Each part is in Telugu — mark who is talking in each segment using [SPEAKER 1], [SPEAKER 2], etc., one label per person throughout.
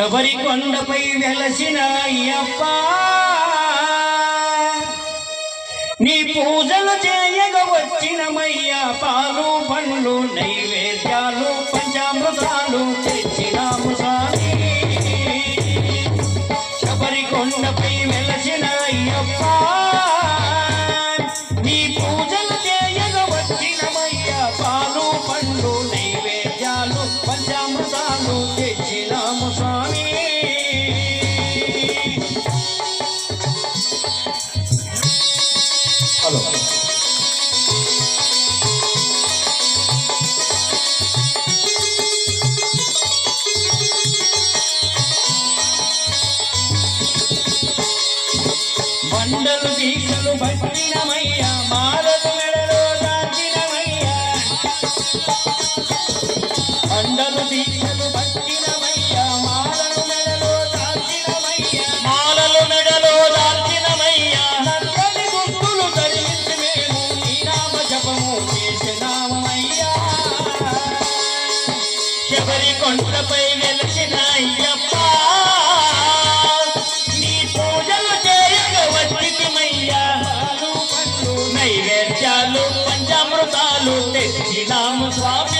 [SPEAKER 1] శబరి కొండపై వెలసిన అయ్యప్ప. నీ పూజలు చేయగ వచ్చినమయ్యా పాలు పండ్లు నై దండలు దీక్షలు పట్టినమయ్యా మాలలు మెడలో దాచినమయ్యా దీక్షలు పట్టినమయ్యా మాలలు మెడలో దాచినమయ్యా మాలలు మెడలో దాచినమయ్యా నల్లని మేము జపము చేసినామయ్యా. కొండపై ছুটেছিলাম স্বামী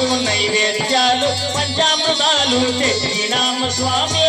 [SPEAKER 1] నైవేద్యాలు పంచామృతాలు చెప్పినాము స్వామి.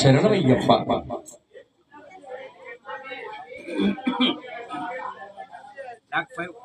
[SPEAKER 1] ശരണമയ്യപ്പ Like five.